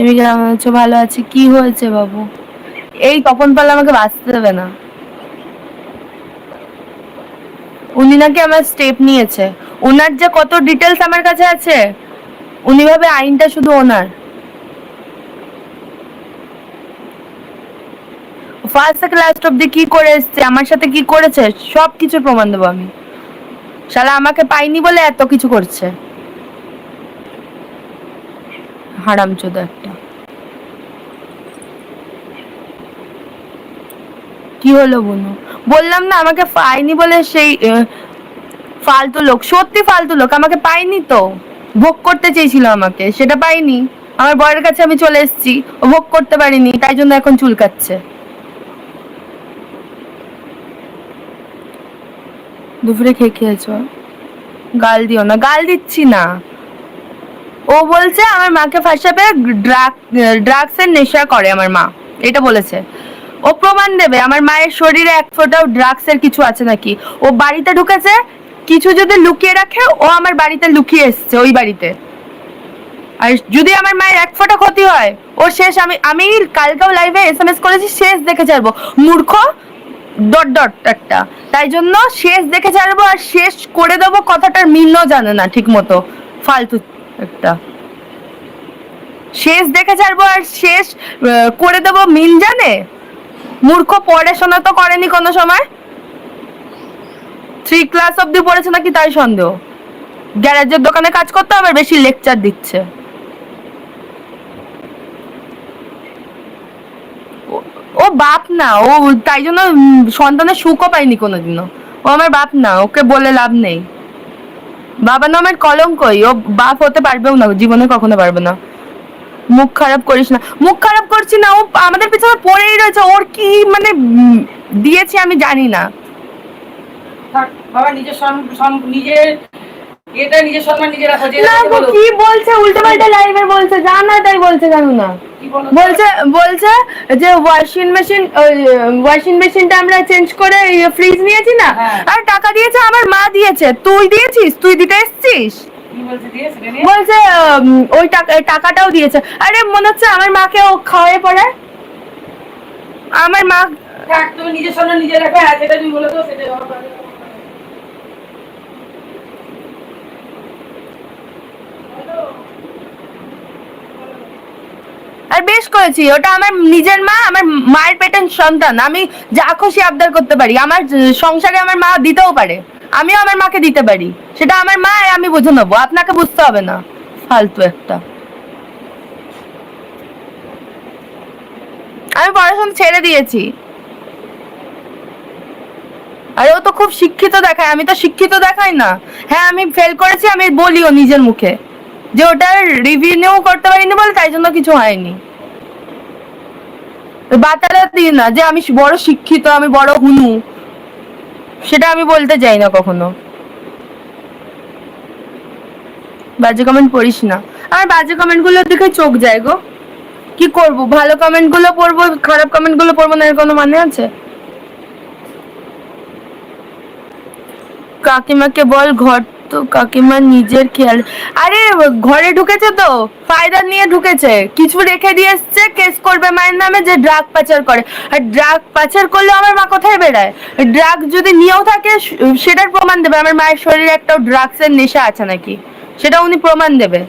তুমি কেমন আছো ভালো আছি, কি হয়েছে বাবু? এই তপন পাল আমাকে বাঁচতে দেবে না। উনি নাকি আমার স্টেপ নিয়েছে। ওনার যে কত ডিটেলস আমার কাছে আছে, উনি ভাবে আইনটা শুধু ওনার। ফার্স্ট থেকে লাস্ট অব্দি কি করে এসছে, আমার সাথে কি করেছে সব কিছু প্রমাণ দেবো আমি। শালা আমাকে পাইনি বলে এত কিছু করছে। হারামচোদ একটা। কি হলো বুনু? বললাম না, আমাকে পাইনি বলে সেই ফালতু লোক, সত্যি ফালতু লোক, আমাকে পাইনি তো। ভোগ করতে চেয়েছিল আমাকে, সেটা পাইনি আমার বরের কাছে আমি চলে এসেছি, ও ভোগ করতে পারিনি, তাই জন্য এখন চুলকাচ্ছে দুপুরে খেয়ে খেয়েছো? গাল দিও না, গাল দিচ্ছি না। ও বলছে আমার মাকে ফাঁসাবে ড্রাগ ড্রাগসের নেশা করে আমার মা। এটা বলেছে। ও প্রমাণ দেবে, আমার মায়ের শরীরে এক ফোঁটাও ড্রাগসের কিছু আছে নাকি? ও বাড়িতে ঢুকেছে, কিছু যদি লুকিয়ে রাখে, ও আমার বাড়িতে লুকিয়ে এসছে, ওই বাড়িতে। আর যদি আমার মায়ের এক ফোঁটা ক্ষতি হয়, ও শেষ, আমি আমি কালকেও লাইভে এস এম এস করেছি, শেষ দেখে ছাড়বো। মূর্খ, ডট ডট একটা। তাই জন্য শেষ দেখে ছাড়বো আর শেষ করে দেবো কথাটার মিলও জানে না ঠিক মতো ফালতু একটা। শেষ দেখে ছাড়বো আর শেষ করে দেবো মিন জানে? মূর্খ পড়াশোনা তো করেনি কোনো সময়। থ্রি ক্লাস অব্দি পড়েছে নাকি তাই সন্দেহ। গ্যারেজের দোকানে কাজ করতে আবার বেশি লেকচার দিচ্ছে। ও- বাপ না, ও তাই জন্য সন্তানের সুখও পায়নি কোনোদিনও। ও আমার বাপ না, ওকে বলে লাভ নেই। বাবা নামের কলঙ্কই। ও বাপ হতে পারবেও না, জীবনে কখনো পারবে না। মুখ খারাপ করিস না। মুখ খারাপ করছি না, ও আমাদের পিছনে পড়েই রয়েছে। ওর কি মানে দিয়েছে আমি জানি না। বাবা নিজের নিজের এটা নিজের সম্মান নিজে রাখো যে না রাখতে কি বলছে? লাইভে বলছে জানা তাই বলছে কেন না? বলছে বলছে যে ওয়াশিং মেশিন ওয়াশিং মেশিনটা আমরা চেঞ্জ করে ফ্রিজ নিয়েছি না হ্যাঁ। আর টাকা দিয়েছে আমার মা দিয়েছে। তুই দিয়েছিস? তুই দিতে এসছিস? বলছে ওই টাকা টাকাটাও দিয়েছে। আরে মনে হচ্ছে আমার মাকে ও খাওয়াই পড়ে। আমার মা থাক, তুমি নিজের নিজে রাখো আর যেটা তুমি বলে দাও সেটা আর বেশ করেছি, ওটা আমার নিজের মা, আমার মায়ের পেটের সন্তান, আমি যা খুশি আবদার করতে পারি, আমার সংসারে আমার মা দিতেও পারে, আমিও আমার মাকে দিতে পারি, সেটা আমার মা আমি বুঝে নেব, আপনাকে বুঝতে হবে না, ফালতু একটা। আমি পড়াশোনা ছেড়ে দিয়েছি। আর ও তো খুব শিক্ষিত দেখায়, আমি তো শিক্ষিত দেখাই না। হ্যাঁ আমি ফেল করেছি, আমি বলিও নিজের মুখে। যে ওটার রিভিনিউ করতে পারিনি বলে তাই জন্য কিছু হয়নি। বাতারা দিই না, যে আমি বড় শিক্ষিত, আমি বড় হুনু সেটা আমি বলতে চাই না কখনো। বাজে কমেন্ট পড়িস না। আর বাজে কমেন্টগুলো দেখে চোখ যায় গো। কি করব? ভালো কমেন্টগুলো পড়ব, খারাপ কমেন্টগুলো পড়ব না এর কোনো মানে আছে? কাকিমাকে বল ঘর তো কাকিমা নিজের খেয়াল। আরে, ঘরে ঢুকেছে তো, ফায়দা নিয়ে ঢুকেছে। কিছু রেখে দিয়ে এসছে, কেস করবে মায়ের নামে যে ড্রাগ পাচার করে। আর ড্রাগ পাচার করলে আমার মা কোথায় বেড়ায়? ড্রাগ যদি নিয়েও থাকে, সেটার প্রমাণ দেবে। আমার মায়ের শরীরে একটা ড্রাগসের নেশা আছে নাকি? সেটা উনি প্রমাণ দেবে।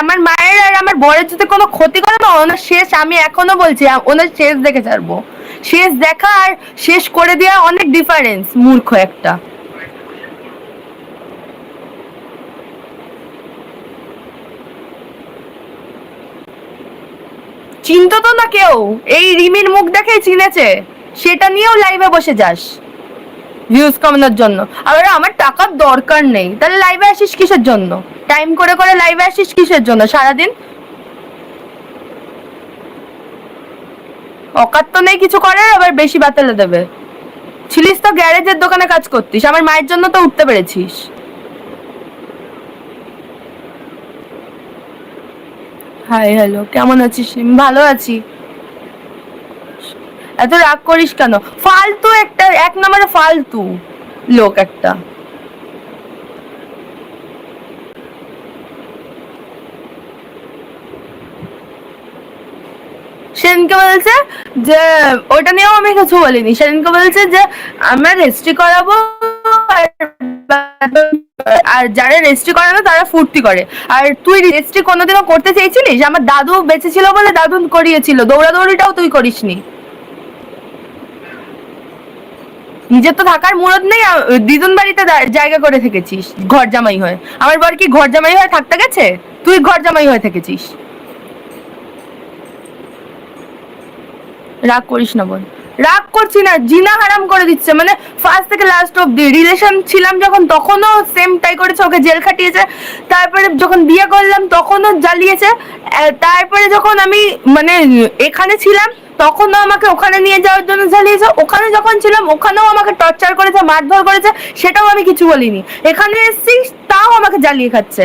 আমার মায়ের আর আমার বরের যদি কোনো ক্ষতি করে না ওনার শেষ, আমি এখনও বলছি, ওনার শেষ দেখে ছাড়বো। শেষ দেখা আর শেষ করে দেওয়া অনেক ডিফারেন্স মূর্খ একটা। চিনতো তো না কেউ? এই রিমির মুখ দেখেই চিনেছে। সেটা নিয়েও লাইভে বসে যাস। ভিউজ কমানোর জন্য। আবার আমার টাকার দরকার নেই। তাহলে লাইভে আসিস কিসের জন্য? টাইম করে করে লাইভে আসিস কিসের জন্য? সারাদিন? অকাত তো নেই কিছু করার, আবার বেশি বাতালে দেবে। ছিলিস তো গ্যারেজের দোকানে কাজ করতিস। আমার মায়ের জন্য তো উঠতে পেরেছিস। হাই হ্যালো কেমন আছিস? ভালো আছি। এত রাগ করিস কেন? ফালতু একটা, এক নম্বরে ফালতু লোক একটা। সেদিনকে বলছে যে ওটা নিয়েও আমি কিছু বলিনি। সেদিনকে বলছে যে, আমরা রেজিস্ট্রি করাবো আর- যারা রেজিস্ট্রি করে না, তারা ফুর্তি করে। আর তুই রেজিস্ট্রি কোনোদিনও করতে চেয়েছিলিস? আমার দাদু বেঁচে ছিল বলে দাদু করিয়েছিল। দৌড়াদৌড়িটাও তুই করিসনি। নিজের তো থাকার মুরদ নেই দিদুন বাড়িতে জায়গা করে থেকেছিস ঘর জামাই হয়ে। আমার বর কি ঘর জামাই হয়ে থাকতে গেছে? তুই ঘর জামাই হয়ে থেকেছিস। রাগ করিস না বোন রাগ করছি না, জিনা হারাম করে দিচ্ছে। মানে ফার্স্ট থেকে লাস্ট অব্দি রিলেশন ছিলাম যখন, তখনও সেম টাই করেছে, ওকে জেল খাটিয়েছে। তারপরে যখন বিয়ে করলাম, তখনও জ্বালিয়েছে। তারপরে যখন আমি মানে এখানে ছিলাম, তখনও আমাকে ওখানে নিয়ে যাওয়ার জন্য জ্বালিয়েছে। ওখানে যখন ছিলাম, ওখানেও আমাকে টর্চার করেছে, মারধর করেছে, সেটাও আমি কিছু বলিনি। এখানে এসেছি, তাও আমাকে জ্বালিয়ে খাচ্ছে।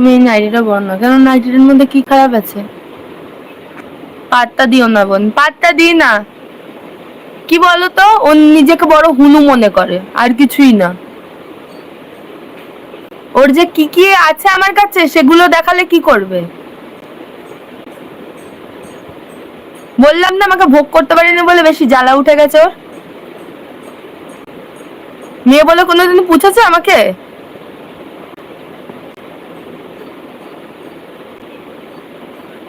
তুমি এই নাইটিটা বলো না কেন নাইটিটার মধ্যে কি খারাপ আছে? পাত্তা দিও না বোন, পাত্তা দিই না। কি বলো তো ও নিজেকে বড় হুনু মনে করে, আর কিছুই না। ওর যে কি কি আছে আমার কাছে, সেগুলো দেখালে কি করবে? বললাম না আমাকে ভোগ করতে পারিনি বলে বেশি জ্বালা উঠে গেছে ওর। মেয়ে বলে কোনোদিন পুছেছে আমাকে?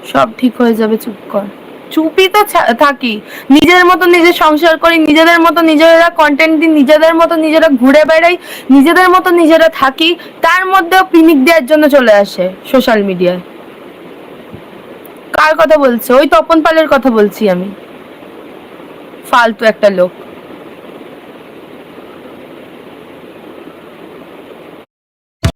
সব ঠিক হয়ে যাবে, চুপ কর। চুপই তো থাকি। নিজের মতো নিজে সংসার করি, নিজেদের মতো নিজেরা কন্টেন্ট দিই, নিজেদের মতো নিজেরা ঘুরে বেড়াই, নিজেদের মতো নিজেরা থাকি। তার মধ্যেও পিনিক দেওয়ার জন্য চলে আসে সোশ্যাল মিডিয়ায় কার কথা বলছে? ওই তপন পালের কথা বলছি আমি। ফালতু একটা লোক।